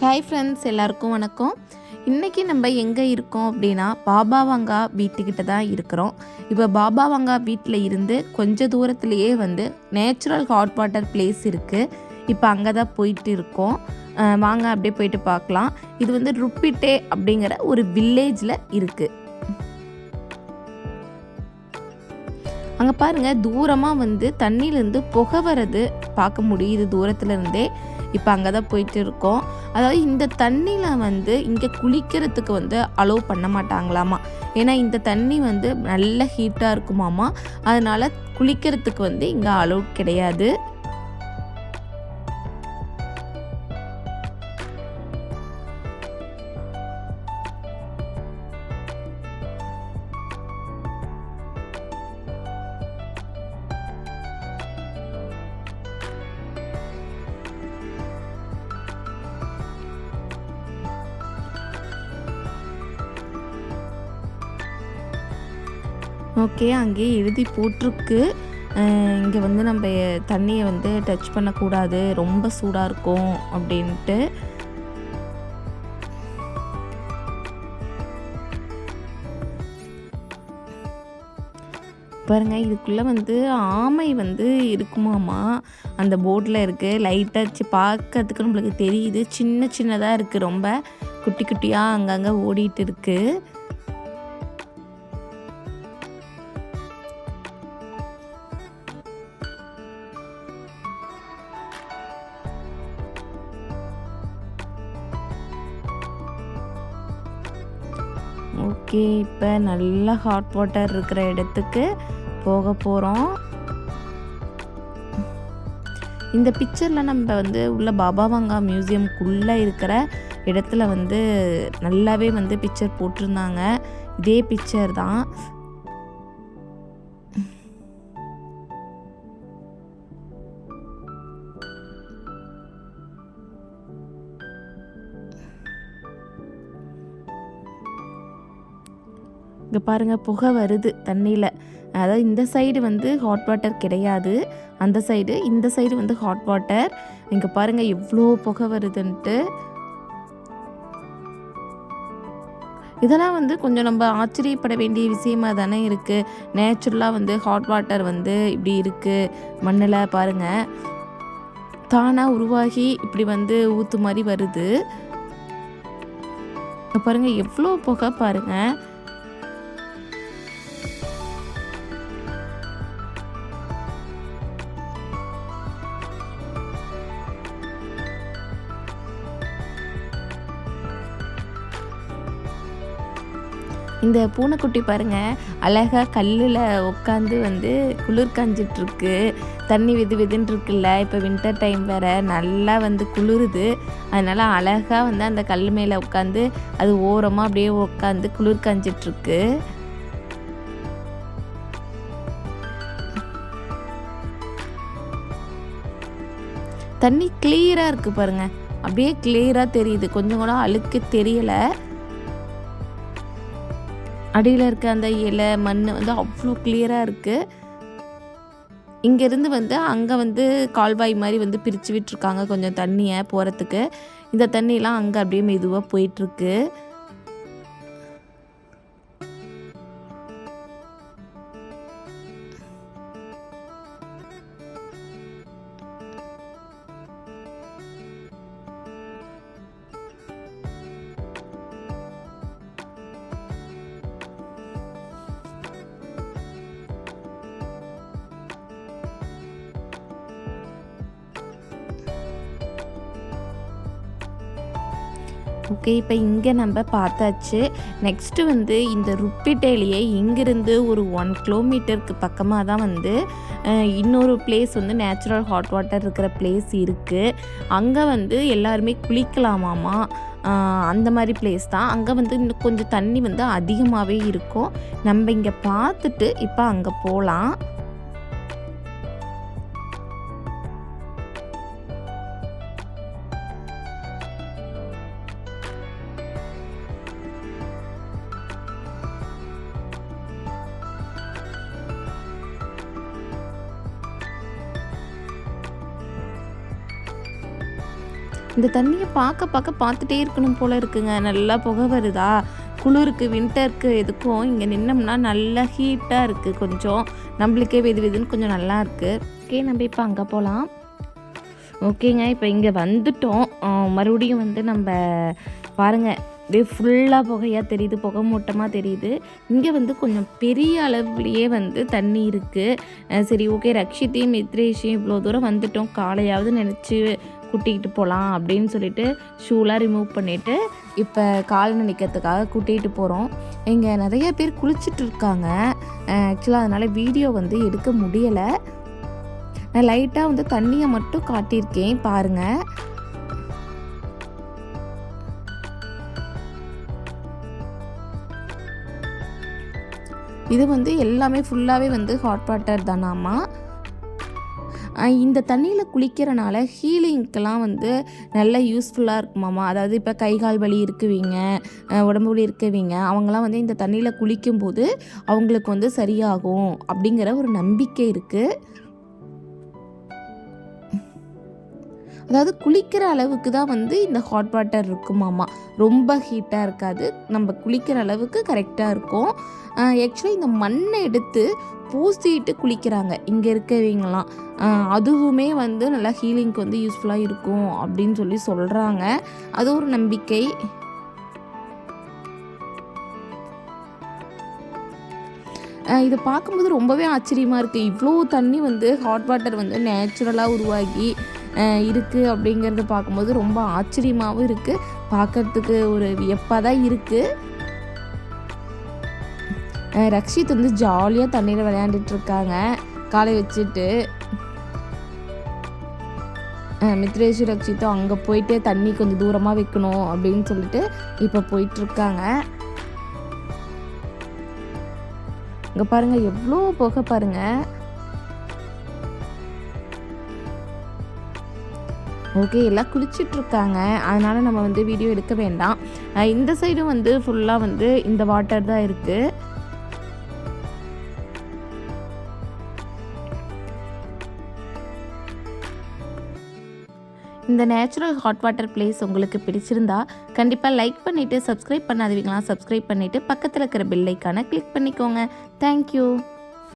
Hi friends எல்லாருக்கும் வணக்கம். இன்றைக்கி நம்ம எங்கே இருக்கோம் அப்படின்னா பாபாவங்கா வீட்டுக்கிட்ட தான் இருக்கிறோம். இப்போ பாபாவங்கா வீட்டில் இருந்து கொஞ்சம் தூரத்துலேயே வந்து நேச்சுரல் ஹாட் வாட்டர் பிளேஸ் இருக்குது இப்போ அங்கே தான் போயிட்டு இருக்கோம். வாங்க அப்படியே போயிட்டு பார்க்கலாம். இது வந்து ருப்பிட்டே அப்படிங்கிற ஒரு வில்லேஜில் இருக்குது அங்கே பாருங்க தூரமாக வந்து தண்ணியிலேருந்து புகை வர்றது பார்க்க முடியுது தூரத்துலேருந்தே. இருந்தே இப்போ அங்கே தான் போயிட்டு இருக்கோம். அதாவது இந்த தண்ணியில் வந்து இங்கே குளிக்கிறதுக்கு வந்து அலோவ் பண்ண மாட்டாங்களாமா? ஏன்னா இந்த தண்ணி வந்து நல்ல ஹீட்டாக இருக்குமாமா? அதனால் குளிக்கிறதுக்கு வந்து இங்கே அலோவ் கிடையாது. ஓகே அங்கேயே எழுதி போட்டிருக்கு. இங்கே வந்து நம்ம தண்ணியை வந்து டச் பண்ணக்கூடாது ரொம்ப சூடாக இருக்கும் அப்படின்ட்டு. பாருங்க இதுக்குள்ளே வந்து ஆமை வந்து இருக்குமாமா? அந்த போட்டில் இருக்குது லைட்டாக வச்சு பார்க்கறதுக்கு நம்மளுக்கு தெரியுது. சின்ன சின்னதாக இருக்குது ரொம்ப. குட்டி குட்டியாக அங்கங்கே ஓடிட்டு இருக்குது ஓகே இப்போ நல்ல ஹாட் வாட்டர் இருக்கிற இடத்துக்கு போக போகிறோம் இந்த பிக்சரில் நம்ம வந்து உள்ள பாபாவங்கா மியூசியம்குள்ளே இருக்கிற இடத்துல வந்து நல்லாவே வந்து பிக்சர் போட்டிருந்தாங்க. இதே பிக்சர் தான். இங்கே பாருங்கள் புகை வருது தண்ணியில். அதாவது இந்த சைடு வந்து ஹாட் வாட்டர் கிடையாது. அந்த சைடு இந்த சைடு வந்து ஹாட் வாட்டர் இங்கே பாருங்கள் எவ்வளோ புகை வருதுன்ட்டு. இதெல்லாம் வந்து கொஞ்சம் நம்ம ஆச்சரியப்பட வேண்டிய விஷயமா தானே இருக்குது நேச்சுரலாக வந்து ஹாட் வாட்டர் வந்து இப்படி இருக்குது மண்ணில் பாருங்கள் தானாக உருவாகி இப்படி வந்து ஊற்று மாதிரி வருது. பாருங்கள் எவ்வளோ புகை பாருங்கள் இந்த பூனைக்குட்டி பாருங்க அழகாக கல்லில் உட்காந்து வந்து குளிர் காஞ்சிட்ருக்கு. தண்ணி வெது வெதுன்னு இருக்குல்ல இப்போ வின்டர் டைம் வேறு நல்லா வந்து குளிருது. அதனால் அழகாக வந்து அந்த கல் மேலே உட்காந்து அது ஓரமாக அப்படியே உட்காந்து குளிர் காஞ்சிட்ருக்கு. தண்ணி கிளியராக இருக்குது பாருங்கள் அப்படியே கிளியராக தெரியுது. கொஞ்சம் கூட அழுக்கு தெரியலை. அடியில் இருக்க அந்த இலை மண் வந்து அவ்வளோ கிளியராக இருக்குது இங்கேருந்து வந்து அங்கே வந்து கால்வாய் மாதிரி வந்து பிரித்து விட்டுருக்காங்க கொஞ்சம் தண்ணியை போகிறதுக்கு இந்த தண்ணியெலாம் அங்கே அப்படியே மெதுவாக போயிட்டுருக்கு ஓகே இப்போ இங்கே நம்ம பார்த்தாச்சு. நெக்ஸ்ட்டு வந்து இந்த ருப்பிட்டேலியே இங்கிருந்து ஒரு ஒன் கிலோமீட்டருக்கு பக்கமாக தான் வந்து இன்னொரு பிளேஸ் வந்து நேச்சுரல் ஹாட் வாட்டர் இருக்கிற பிளேஸ் இருக்குது அங்கே வந்து எல்லாருமே குளிக்கலாமாமா? அந்த மாதிரி பிளேஸ் தான். அங்கே வந்து இன்னும் கொஞ்சம் தண்ணி வந்து அதிகமாகவே இருக்கும். நம்ம இங்கே பார்த்துட்டு இப்போ அங்கே போகலாம் இந்த தண்ணியை பார்க்க பார்க்க பார்த்துட்டே இருக்கணும் போல் இருக்குங்க. நல்லா புகை வருதா? குளிருக்கு வின்டருக்கு எதுக்கும் இங்கே நின்னோம்னா நல்லா ஹீட்டாக இருக்குது கொஞ்சம் நம்மளுக்கே வெது வெதுன்னு கொஞ்சம் நல்லா இருக்குது ஓகே நம்ம இப்போ அங்கே போகலாம் ஓகேங்க இப்போ இங்கே வந்துட்டோம். மறுபடியும் வந்து நம்ம பாருங்கள் அப்படியே ஃபுல்லாக புகையாக தெரியுது புகை மூட்டமாக தெரியுது. இங்கே வந்து கொஞ்சம் பெரிய அளவுலேயே வந்து தண்ணி இருக்குது சரி ஓகே ரக்ஷித்தையும் மித்ரேஷையும் இவ்வளோ தூரம் வந்துட்டோம். காலையாவது நினச்சி கூட்டிகிட்டு போகலாம் அப்படின்னு சொல்லிட்டு ஷூலாம் ரிமூவ் பண்ணிவிட்டு இப்போ கால் நினைக்கிறதுக்காக கூட்டிகிட்டு போகிறோம். இங்கே நிறைய பேர் குளிச்சுட்டு இருக்காங்க. ஆக்சுவலாக அதனால் வீடியோ வந்து எடுக்க முடியலை. நான் லைட்டாக வந்து தண்ணியை மட்டும் காட்டியிருக்கேன் பாருங்கள் இது வந்து எல்லாமே ஃபுல்லாகவே வந்து ஹாட் வாட்டர் தானாமா இந்த தண்ணியில் குளிக்கிறனால ஹீலிங்க்கெலாம் வந்து நல்ல யூஸ்ஃபுல்லாக இருக்குமாம்மா அதாவது இப்போ கை கால் வலி இருக்குவீங்க உடம்பு வலி இருக்குவீங்க அவங்களாம் வந்து இந்த தண்ணியில் குளிக்கும்போது அவங்களுக்கு வந்து சரியாகும் அப்படிங்கிற ஒரு நம்பிக்கை இருக்குது அதாவது குளிக்கிற அளவுக்கு தான் வந்து இந்த ஹாட் வாட்டர் இருக்குமாம்மா ரொம்ப ஹீட்டாக இருக்காது. நம்ம குளிக்கிற அளவுக்கு கரெக்டாக இருக்கும். ஆக்சுவலி இந்த மண்ணை எடுத்து பூசிட்டு குளிக்கிறாங்க. இங்கே இருக்கவங்கலாம். அதுவுமே வந்து நல்லா ஹீலிங்க்கு வந்து யூஸ்ஃபுல்லாக இருக்கும் அப்படின்னு சொல்லி சொல்கிறாங்க அது ஒரு நம்பிக்கை. இதை பார்க்கும்போது ரொம்பவே ஆச்சரியமாக இருக்குது இவ்வளோ தண்ணி வந்து ஹாட் வாட்டர் வந்து நேச்சுரலாக உருவாகி இருக்குது அப்படிங்கிறத பார்க்கும்போது ரொம்ப ஆச்சரியமாகவும் இருக்குது பார்க்கறதுக்கு ஒரு வியப்பாக தான் இருக்குது ரக்ஷித் வந்து ஜாலியாக தண்ணியில் விளையாண்டுட்டு இருக்காங்க காலை வச்சுட்டு அஹ் மித்ரேஷ் ரக்ஷித்தும் அங்கே போயிட்டு தண்ணி கொஞ்சம் தூரமாக வைக்கணும் அப்படின்னு சொல்லிட்டு இப்போ போயிட்டுருக்காங்க இங்கே பாருங்கள் எவ்வளோ புகை பாருங்க. ஓகே எல்லாம் குளிச்சிட்ருக்காங்க. அதனால் நம்ம வந்து வீடியோ எடுக்க வேண்டாம். இந்த சைடும் வந்து ஃபுல்லாக வந்து இந்த வாட்டர் தான் இருக்குது இந்த நேச்சுரல் ஹாட் வாட்டர் பிளேஸ் உங்களுக்கு பிடிச்சிருந்தா கண்டிப்பாக லைக் பண்ணிவிட்டு சப்ஸ்கிரைப் பண்ணாதவங்களாம் சப்ஸ்கிரைப் பண்ணிவிட்டு பக்கத்தில் இருக்கிற பில்லைக்கான கிளிக் பண்ணிக்கோங்க. தேங்க்யூ